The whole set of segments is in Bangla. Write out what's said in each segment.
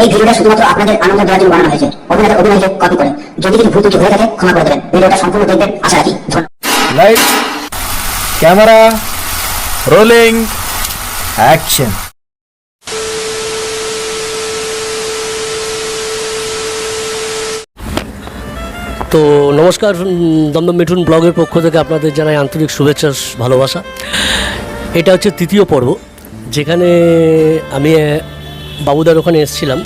এই ভিডিওটা শুধুমাত্র আপনাদের আনন্দ দেওয়ার জন্য বানানো হয়েছে। অভিনেতা অভিনয়কে কপি করে। যদি কিছু ভুল ত্রুটি হয়ে থাকে ক্ষমা করে দেবেন। ভিডিওটা সম্পূর্ণ দেখবেন। আশা রাখি। লাইট ক্যামেরা রোলিং অ্যাকশন তো নমস্কার দমদম মিঠুন ব্লগের পক্ষ থেকে আপনাদের জানাই আন্তরিক শুভেচ্ছা ভালোবাসা। এটা হচ্ছে তৃতীয় পর্ব যেখানে আমি বাবুদার ওখানে এসেছিলাম।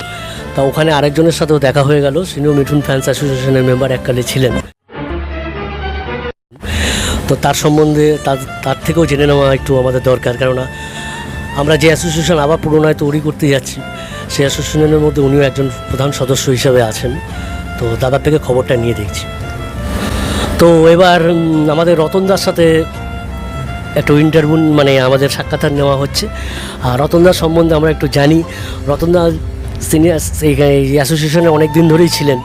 তা ওখানে আরেকজনের সাথেও দেখা হয়ে গেল, সিনিয়র মিঠুন ফ্যান্স অ্যাসোসিয়েশনের মেম্বার এককালে ছিলেন। তো তার সম্বন্ধে তার তার থেকেও জেনে নেওয়া একটু আমাদের দরকার, কেননা আমরা যে অ্যাসোসিয়েশন আবার পুনরায় তৈরি করতে যাচ্ছি, সেই অ্যাসোসিয়েশনের মধ্যে উনিও একজন প্রধান সদস্য হিসেবে আছেন। তো দাদার থেকে খবরটা নিয়ে দেখছি। তো এবার আমাদের রতনদার সাথে একটু ইন্টারভিউ মানে আমাদের সাক্ষাৎকার নেওয়া হচ্ছে। আর রতনদার সম্বন্ধে আমরা একটু জানি। রতনদা সিনিয়র এই অ্যাসোসিয়েশনে অনেক দিন ধরেই ছিলেন।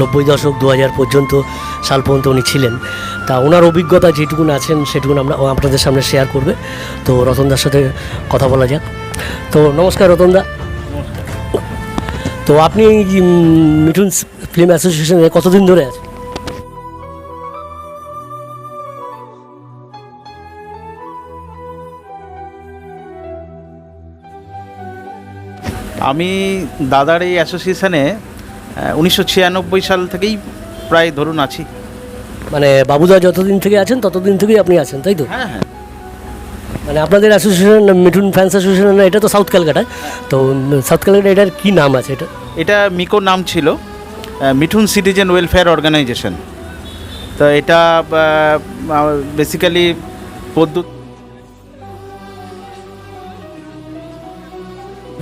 নব্বই দশক দু হাজার পর্যন্ত সাল পর্যন্ত উনি ছিলেন। তা ওনার অভিজ্ঞতা যেটুকুন আছেন সেটুকুন আমরা আপনাদের সামনে শেয়ার করবে। তো রতনদার সাথে কথা বলা যাক। তো নমস্কার রতনদা। তো আপনি মিঠুন ফিল্ম অ্যাসোসিয়েশনে কতদিন ধরে আছেন? আমি দাদার এই অ্যাসোসিয়েশনে উনিশশো ছিয়ানব্বই সাল থেকেই প্রায় ধরুন আছি। মানে বাবুদা যতদিন থেকে আছেন ততদিন থেকেই আপনি আছেন তাই তো? হ্যাঁ হ্যাঁ। মানে আপনাদের অ্যাসোসিয়েশন মিঠুন ফ্যান্স অ্যাসোসিয়েশন এটা তো সাউথ ক্যালকাটায় তো সাউথ ক্যালকাটা এটার কী নাম আছে এটা? এটা মিকো নাম ছিল মিঠুন সিটিজেন ওয়েলফেয়ার অর্গানাইজেশন। তো এটা বেসিক্যালি পদ্যুৎ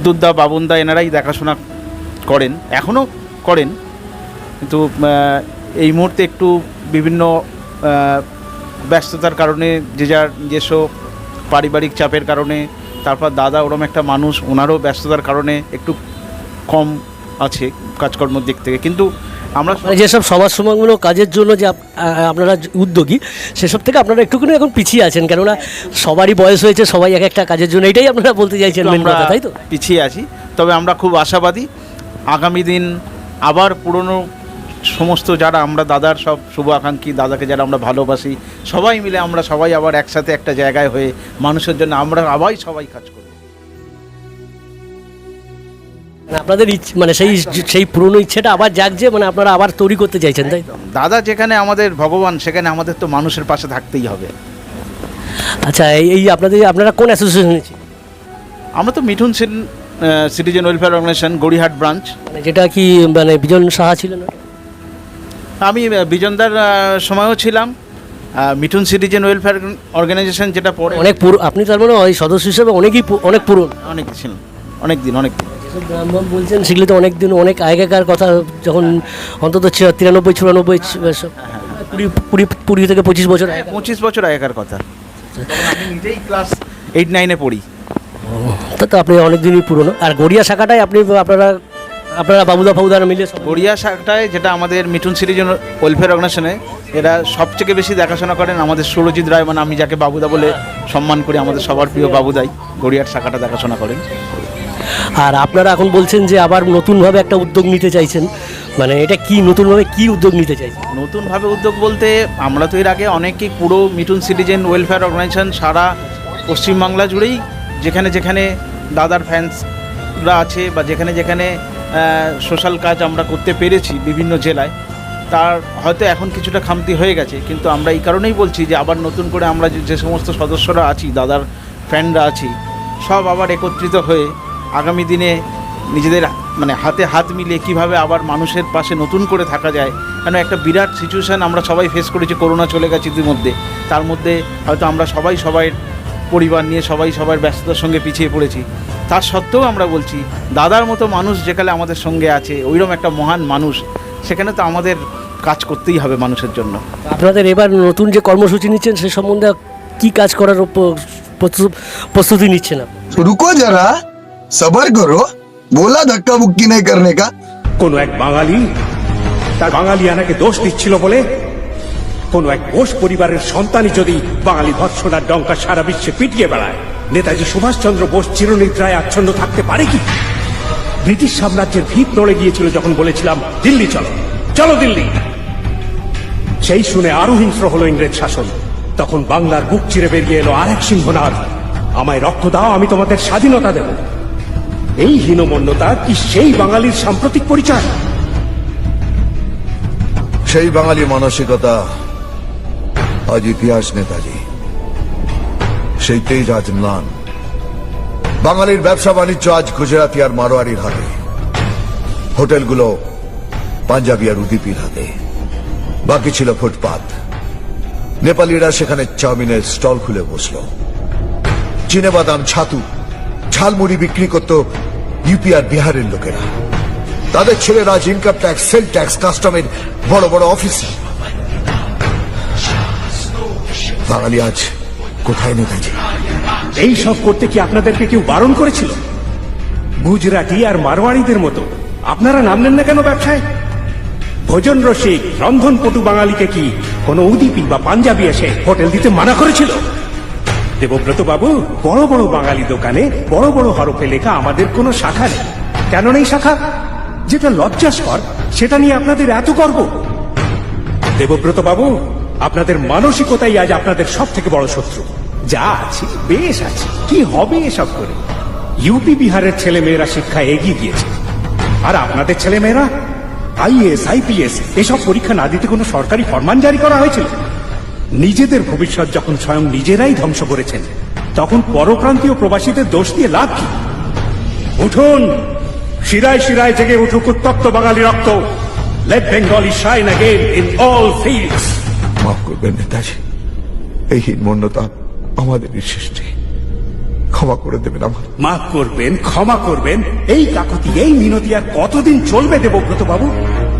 দুদ্দা বাবুন্দা এনারাই দেখাশোনা করেন, এখনও করেন। কিন্তু এই মুহূর্তে একটু বিভিন্ন ব্যস্ততার কারণে, যে যার যেসব পারিবারিক চাপের কারণে, তারপর দাদা ওরম একটা মানুষ, ওনারও ব্যস্ততার কারণে একটু কম আছে কাজকর্মের দিক থেকে। কিন্তু আমরা মানে যেসব সমাজ সমাজমূলক কাজের জন্য যে আপনারা উদ্যোগী সেসব থেকে আপনারা একটুখানি এখন পিছিয়ে আছেন কেননা সবারই বয়স হয়েছে সবাই এক একটা কাজের জন্য এটাই আপনারা বলতে চাইছেন আমরা তাই তো? পিছিয়ে আছি তবে আমরা খুব আশাবাদী আগামী দিন আবার পুরনো সমস্ত যারা আমরা দাদার সব শুভ আকাঙ্ক্ষী দাদাকে যারা আমরা ভালোবাসি সবাই মিলে আমরা সবাই আবার একসাথে একটা জায়গায় হয়ে মানুষের জন্য আমরা আবার সবাই কাজ করব আপনাদের ইচ্ছে মানে সেই সেই পুরনো ইচ্ছেটা আবার জাগছে মানে আপনারা আবার তৈরি করতে চাইছেন তাই দাদা যেখানে আমাদের ভগবান সেখানে আমাদের তো মানুষের পাশে থাকতেই হবে। আচ্ছা এই আপনাদের আপনারা কোন অ্যাসোসিয়েশনে ছিলেন? আমরা তো Mithun Sen citizen welfare organization Gariahat branch মানে যেটা কি মানে বিজন সাহা ছিলেন আমি বিজনদার সময়ও ছিলাম। মিঠুন সিটিজেন ওয়েলফেয়ার অর্গানাইজেশন যেটা পরে অনেক পুরো আপনি তার মানে ওই সদস্য হিসেবে অনেকই অনেক পুরনো। অনেক ছিলেন অনেক দিন অনেক দিন। গ্রামবাম বলছেন সেগুলো তো অনেক দিন অনেক আগেকার কথা যখন অন্তত তিরানব্বই চুরানব্বই কুড়ি কুড়ি কুড়ি থেকে পঁচিশ বছর পঁচিশ বছর আগেকার কথা। আমি নিজেই ক্লাস এইট নাইনে পড়ি। তা তো আপনি অনেক দিনই পুরনো। আর গড়িয়া শাখাটায় আপনি আপনারা আপনারা বাবুদা ফাবুদারা মিলে গড়িয়া শাখাটায় যেটা আমাদের মিঠুন সিটিজেন ওয়েলফেয়ার অর্গানাইজেশনে এরা সবথেকে বেশি দেখাশোনা করেন আমাদের সুরজিৎ রায় মানে আমি যাকে বাবুদা বলে সম্মান করি আমাদের সবার প্রিয় বাবুদাই গড়িয়ার শাখাটা দেখাশোনা করেন। আর আপনারা এখন বলছেন যে আবার নতুনভাবে একটা উদ্যোগ নিতে চাইছেন। মানে এটা কি, নতুনভাবে কি উদ্যোগ নিতে চাইছেন? নতুনভাবে উদ্যোগ বলতে আমরা তো এর আগে অনেকেই পুরো মিঠুন সিটিজেন ওয়েলফেয়ার অর্গানাইজেশন সারা পশ্চিমবাংলা জুড়েই যেখানে যেখানে দাদার ফ্যান্সরা আছে বা যেখানে যেখানে সোশ্যাল কাজ আমরা করতে পেরেছি বিভিন্ন জেলায়, তার হয়তো এখন কিছুটা খামতি হয়ে গেছে। কিন্তু আমরা এই কারণেই বলছি যে আবার নতুন করে আমরা যে সমস্ত সদস্যরা আছি, দাদার ফ্যানরা আছি, সব আবার একত্রিত হয়ে আগামী দিনে নিজেদের মানে হাতে হাত মিলিয়ে কীভাবে আবার মানুষের পাশে নতুন করে থাকা যায় কেন একটা বিরাট সিচুয়েশান আমরা সবাই ফেস করেছি করোনা চলে গেছে ইতিমধ্যে। তার মধ্যে হয়তো আমরা সবাই সবাই পরিবার নিয়ে সবাই সবার ব্যস্ততার সঙ্গে পিছিয়ে পড়েছি। তার সত্ত্বেও আমরা বলছি দাদার মতো মানুষ যেখানে আমাদের সঙ্গে আছে ওইরকম একটা মহান মানুষ সেখানে তো আমাদের কাজ করতেই হবে মানুষের জন্য। আপনাদের এবার নতুন যে কর্মসূচি নিচ্ছেন সে সম্বন্ধে কি কাজ করার প্রস্তুতি নিচ্ছেন রুকো যারা सबर करो बोला धक्का बुक्की नहीं करने का কোনো এক বাঙালি তার বাঙালিয়ানাকে দোষ দিচ্ছিল বলে কোনো এক ঘোষ পরিবারের সন্তানই যদি বাঙালি ভৎসনার ডঙ্কা সারা বিশ্বে পিটিয়ে বেড়ায় নেতাজি সুভাষচন্দ্র বোস চিরনিদ্রায় আচ্ছন্ন থাকতে পারে কি ব্রিটিশ সাম্রাজ্যের ভিত নড়ে গিয়েছিল যখন বলেছিলাম দিল্লি চলো চলো দিল্লি সেই শুনে আরো হিংস্র হলো ইংরেজ শাসন তখন বাংলার বুক চিরে বেরিয়ে এলো আরেক সিংহনাথ আমায় রক্ত দাও আমি তোমাদের স্বাধীনতা দেব এই হীনমন্যতা কি সেই বাঙালির সাম্প্রতিক পরিচয়? সেই বাঙালি মানসিকতা আজ ইতিহাস নেতাজি। সেই তেজ আজ ম্লান। বাঙালির ব্যবসা বাণিজ্য আজ গুজরাটি আর মারোয়ারির হাতে। হোটেলগুলো পাঞ্জাবি আর উদিপির হাতে। বাকি ছিল ফুটপাত। নেপালিরা সেখানে চাউমিনের স্টল খুলে বসল। চিনে বাদাম ছাতু ঝালমুড়ি বিক্রি করত ইউপিআর বিহারের লোকেরা। তাদের ছেলেরা আজ ইনকাম ট্যাক্স, সেল ট্যাক্স, কাস্টমের বড় বড় অফিসার বাঙালি আজ কোথায় নেতাজি এই সব করতে কি আপনাদেরকে কেউ বারণ করেছিল? গুজরাটি আর মারোয়াড়িদের মতো। আপনারা নামলেন না কেন ব্যবসায়? ভোজন রসিক, রন্ধনপটু বাঙালিকে কি কোনো উদিপি বা পাঞ্জাবি এসে হোটেল দিতে মানা করেছিল? দেবব্রত বাবু, বড় বড় বাঙালি দোকানে বড় বড় হরফে লেখা আমাদের কোনো শাখা নেই। কেন নেই শাখা? যেটা লজ্জাস্কর সেটা নিয়ে আপনাদের এত গর্ব। দেবব্রত বাবু, আপনাদের মানসিকতাই আজ আপনাদের সব থেকে বড় শত্রু। যা আছে, বেশ আছে। কি হবে এসব করে? ইউপি বিহারের ছেলে মেয়েরা শিক্ষা এগিয়ে গিয়েছে। আর আপনাদের ছেলে মেয়েরা আইএস আইপিএস এসব পরীক্ষা না দিতে কোনো সরকারি ফরমান জারি করা হয়েছিল? নিজেদের ভবিষ্যৎ যখন স্বয়ং নিজেরাই ধ্বংস করেছেন, তখন পরক্রান্তীয় প্রবাসীদের দোষ দিয়ে লাভ কি? উঠুন! শিরায় শিরায় জেগে উঠুক উত্তপ্ত বাঙালি রক্ত। Let Bengali shine again in all fields মাফ করবেন নেতাজি, এই হীনমন্যতা আমাদের সৃষ্টি ক্ষমা করে দেবেন আমার। মাফ করবেন ক্ষমা করবেন। এই কাকতি এই মিনতি আর কতদিন চলবে দেবব্রত বাবু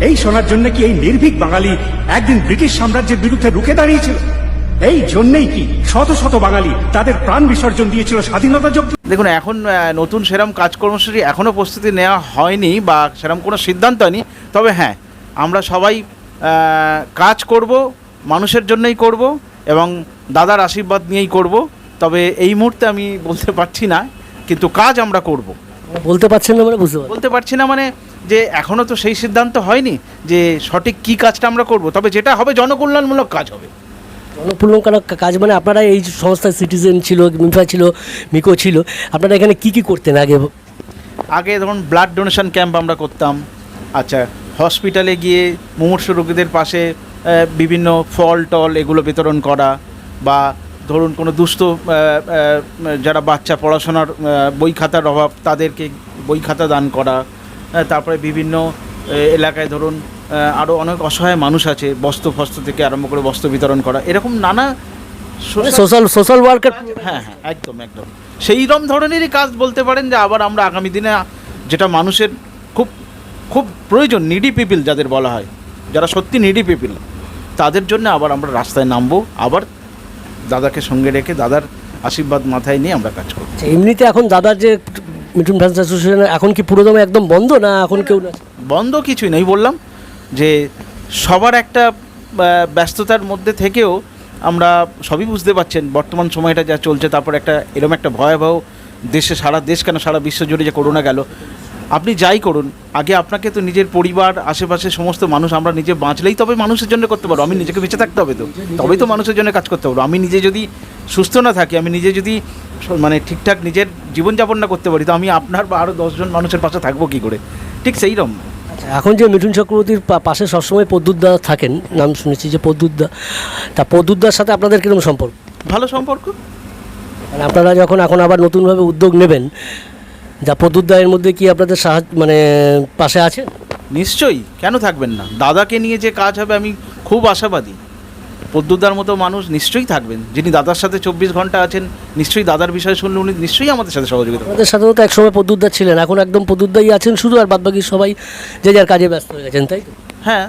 এই শোনার জন্য কি এই নির্ভীক বাঙালি একদিন ব্রিটিশ সাম্রাজ্যের বিরুদ্ধে রুখে দাঁড়িয়েছিল? এই জন্যই কি শত শত বাঙালি তাদের প্রাণ বিসর্জন দিয়েছিল স্বাধীনতা যজ্ঞ দেখুন এখন নতুন সেরম কাজ কর্মসূচি এখনও প্রস্তুতি নেওয়া হয়নি বা সেরম কোনো সিদ্ধান্ত হয়নি। তবে হ্যাঁ আমরা সবাই কাজ করব মানুষের জন্যই করব এবং দাদার আশীর্বাদ নিয়েই করব। তবে এই মুহূর্তে আমি বলতে পারছি না কিন্তু কাজ আমরা করব। বলতে পারছেন না মানে বুঝতে পারছি। বলতে পারছি না মানে যে এখনও তো সেই সিদ্ধান্ত হয়নি যে সঠিক কি কাজটা আমরা করব তবে যেটা হবে জনকল্যাণমূলক কাজ হবে। জনপ্রলঙ্কার কাজ মানে আপনারা এই সংস্থায় সিটিজেন ছিল মিফা ছিল মিকো ছিল আপনারা এখানে কি কি করতেন আগে? আগে ধরুন ব্লাড ডোনেশন ক্যাম্প আমরা করতাম আচ্ছা হসপিটালে গিয়ে মুমূর্ষ রোগীদের পাশে বিভিন্ন ফল টল এগুলো বিতরণ করা বা ধরুন কোনো দুস্থ যারা বাচ্চা পড়াশোনার বই খাতার অভাব তাদেরকে বই খাতা দান করা তারপরে বিভিন্ন এলাকায় ধরুন আরও অনেক অসহায় মানুষ আছে বস্ত্র ফস্ত্র থেকে আরম্ভ করে বস্ত্র বিতরণ করা এরকম নানা সোশ্যাল সোশ্যাল ওয়ার্কার হ্যাঁ হ্যাঁ একদম একদম। সেই রকম ধরনেরই কাজ বলতে পারেন যে আবার আমরা আগামী দিনে যেটা মানুষের খুব খুব প্রয়োজন নিডি পিপিল যাদের বলা হয় যারা সত্যি নিডি পিপিল তাদের জন্য আবার আমরা রাস্তায় নামবো আবার দাদাকে সঙ্গে রেখে দাদার আশীর্বাদ মাথায় নিয়ে আমরা কাজ করব। আচ্ছা, এমনিতে এখন দাদার যে মিঠুন ফ্যান্স অ্যাসোসিয়েশন এখন কি পুরোদমে একদম বন্ধ না এখন কেউ না? বন্ধ কিছুই নেই বললাম যে সবার একটা ব্যস্ততার মধ্যে থেকেও আমরা সবই বুঝতে পারছেন বর্তমান সময়টা যা চলছে তারপর একটা এরকম একটা ভয়াবহ দেশে সারা দেশ কেন সারা বিশ্ব জুড়ে যে করোনা গেল আপনি যাই করুন আগে আপনাকে তো নিজের পরিবার আশেপাশে সমস্ত মানুষ আমরা নিজে বাঁচলেই তবে মানুষের জন্য করতে পারব। আমি নিজেকে বেঁচে থাকতে হবে তো। তবেই তো মানুষের জন্য কাজ করতে পারব। আমি নিজে যদি সুস্থ না থাকি আমি নিজে যদি মানে ঠিকঠাক নিজের জীবনযাপন না করতে পারি তো আমি আপনার বা আরও দশজন মানুষের পাশে থাকব কী করে? ঠিক সেই রকম। আচ্ছা, এখন যে মিঠুন চক্রবর্তীর পাশে সবসময় পদ্যুদ্দা থাকেন নাম শুনেছি যে পদ্যুদ্দা তা পদ্যুদ্দার সাথে আপনাদের কীরকম সম্পর্ক? ভালো সম্পর্ক। মানে আপনারা যখন এখন আবার নতুনভাবে উদ্যোগ নেবেন যা এর মধ্যে কি আপনাদের সাহায্য মানে পাশে আছে? নিশ্চয়ই কেন থাকবেন না? দাদাকে নিয়ে যে কাজ হবে আমি খুব আশাবাদী। পদ্মুদার মতো মানুষ নিশ্চয়ই থাকবেন। যিনি দাদার সাথে চব্বিশ ঘণ্টা আছেন নিশ্চয়ই দাদার বিষয়ে শুনলে উনি নিশ্চয়ই আমাদের সাথে সহযোগিতা। আপনাদের সাথেও তো একসময় পদ্যুদ্দা ছিলেন এখন একদম পদ্যুদ্দাই আছেন শুধু আর বাদবাকি সবাই যে যার কাজে ব্যস্ত হয়ে গেছেন তাই হ্যাঁ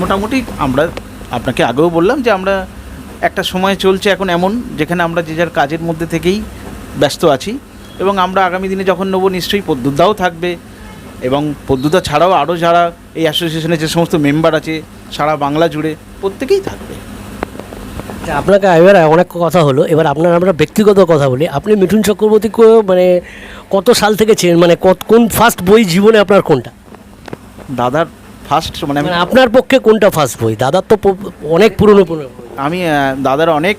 মোটামুটি আমরা আপনাকে আগেও বললাম যে আমরা একটা সময় চলছে এখন এমন যেখানে আমরা যে যার কাজের মধ্যে থেকেই ব্যস্ত আছি। এবং আমরা আগামী দিনে যখন নেব নিশ্চয়ই পদ্মুদাও থাকবে। এবং পদ্মুদা ছাড়াও আরও যারা এই অ্যাসোসিয়েশনের যে সমস্ত মেম্বার আছে সারা বাংলা জুড়ে প্রত্যেকেই থাকবে। আচ্ছা, আপনাকে এবার অনেক কথা হলো। এবার আপনার আমরা ব্যক্তিগত কথা বলি। আপনি মিঠুন চক্রবর্তীকে মানে কত সাল থেকে চেনেন? মানে কত কোন ফার্স্ট বই জীবনে আপনার কোনটা? দাদার ফার্স্ট মানে মানে আপনার পক্ষে কোনটা ফার্স্ট বই? দাদার তো অনেক পুরনো পুরনো আমি দাদার অনেক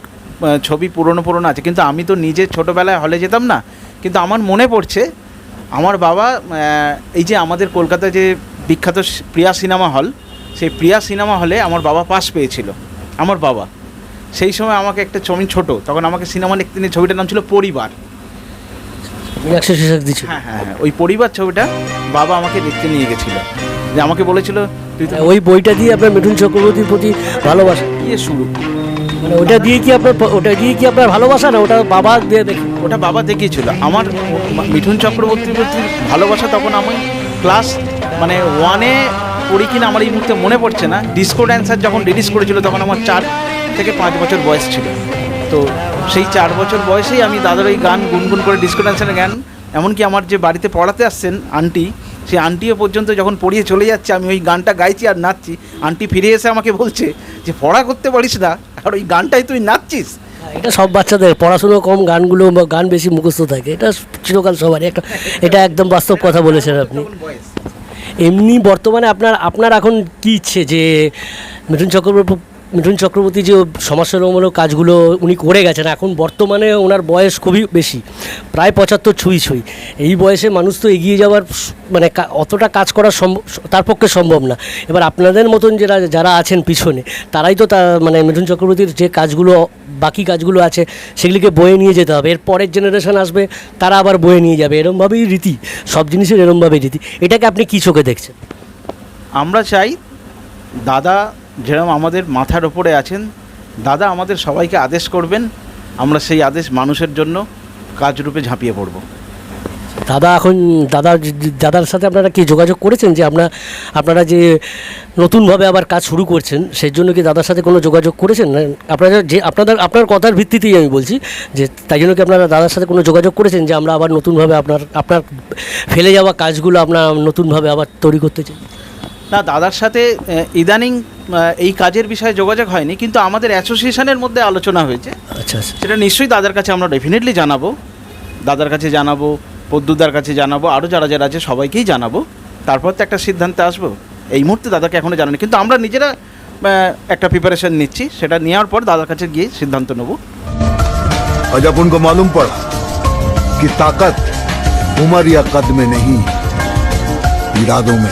ছবি পুরনো পুরনো আছে। কিন্তু আমি তো নিজে ছোটোবেলায় হলে যেতাম না। কিন্তু আমার মনে পড়ছে আমার বাবা এই যে আমাদের কলকাতায় যে বিখ্যাত প্রিয়া সিনেমা হল সেই প্রিয়া সিনেমা হলে আমার বাবা পাস পেয়েছিল আমার বাবা। সেই সময় আমাকে একটা ছবি ছোট তখন আমাকে সিনেমা দেখতে নিয়ে ছবিটার নাম ছিল পরিবার। হ্যাঁ হ্যাঁ হ্যাঁ ওই পরিবার ছবিটা বাবা আমাকে দেখতে নিয়ে গেছিল। যে আমাকে বলেছিল তুই ওই বইটা দিয়ে আপনার মিঠুন চক্রবর্তীর প্রতি ভালোবাসা। গিয়ে শুরু। মানে ওটা দিয়ে কি আপনার ওটা দিয়ে কি আপনার ভালোবাসা না ওটা বাবা দিয়ে দেখি ওটা বাবা দেখিয়েছিল। আমার মিঠুন চক্রবর্তীর ভালোবাসা তখন আমি ক্লাস মানে ওয়ানে পড়ি কিনা আমার এই মুহূর্তে মনে পড়ছে না। ডিসকো ড্যান্সার যখন রিলিজ করেছিল তখন আমার চার থেকে পাঁচ বছর বয়স ছিল। তো সেই চার বছর বয়সেই আমি দাদার ওই গান গুনগুন করে ডিসকো ড্যান্সারের গান, এমনকি আমার যে বাড়িতে পড়াতে আসছেন আন্টি সেই আন্টিও পর্যন্ত যখন পড়িয়ে চলে যাচ্ছে আমি ওই গানটা গাইছি আর নাচছি। আন্টি ফিরে এসে আমাকে বলছে যে পড়া করতে পারিস না আর ওই গানটাই তুই নাচছিস? এটা সব বাচ্চাদের পড়াশুনো কম গানগুলো বা গান বেশি মুখস্থ থাকে। এটা চিরকাল সবারই। একটা এটা একদম বাস্তব কথা বলেছেন আপনি। এমনি বর্তমানে আপনার আপনার এখন কি ইচ্ছে যে মিঠুন চক্রবর্তী মিঠুন চক্রবর্তী যে সমাজসেবামূলক কাজগুলো উনি করে গেছেন, এখন বর্তমানে ওনার বয়স খুবই বেশি, প্রায় পঁচাত্তর ছুঁই ছুঁই। এই বয়সে মানুষ তো এগিয়ে যাওয়ার মানে অতটা কাজ করা সম্ভব তার পক্ষে সম্ভব না। এবার আপনাদের মতন যারা যারা আছেন পিছনে, তারাই তো তা মানে মিঠুন চক্রবর্তীর যে কাজগুলো, বাকি কাজগুলো আছে, সেগুলিকে বয়ে নিয়ে যেতে হবে। এর পরের জেনারেশন আসবে, তারা আবার বয়ে নিয়ে যাবে। এরমভাবেই রীতি, সব জিনিসের এরমভাবেই রীতি। এটাকে আপনি কী চোখে দেখছেন? আমরা চাই দাদা যেরকম আমাদের মাথার ওপরে আছেন, দাদা আমাদের সবাইকে আদেশ করবেন, আমরা সেই আদেশ মানুষের জন্য কাজরূপে ঝাঁপিয়ে পড়ব। দাদা, এখন দাদা দাদার সাথে আপনারা কি যোগাযোগ করেছেন যে আপনার আপনারা যে নতুনভাবে আবার কাজ শুরু করছেন সেই জন্য কি দাদার সাথে কোনো যোগাযোগ করেছেন? আপনারা যে, আপনাদের, আপনার কথার ভিত্তিতেই আমি বলছি যে, তাই জন্য কি আপনারা দাদার সাথে কোনো যোগাযোগ করেছেন যে আমরা আবার নতুনভাবে আপনার আপনার ফেলে যাওয়া কাজগুলো আপনার নতুনভাবে আবার তৈরি করতে চাই? না দাদার সাথে ইদানিং এই কাজের বিষয়ে যোগাযোগ হয়নি কিন্তু আমাদের অ্যাসোসিয়েশনের মধ্যে আলোচনা হয়েছে। আচ্ছা, আচ্ছা। সেটা নিশ্চয়ই দাদার কাছে আমরা ডেফিনেটলি জানাব। দাদার কাছে জানাব পদ্মুদার কাছে জানাব আরও যারা যারা আছে সবাইকেই জানাব। তারপর তো একটা সিদ্ধান্তে আসব। এই মুহূর্তে দাদাকে এখনও জানানি কিন্তু আমরা নিজেরা একটা প্রিপারেশন নিচ্ছি সেটা নেওয়ার পর দাদার কাছে গিয়ে সিদ্ধান্ত নেব। আজ মালুম পড়া কি তাকত উমর ইয়া নেই ইরাদো মে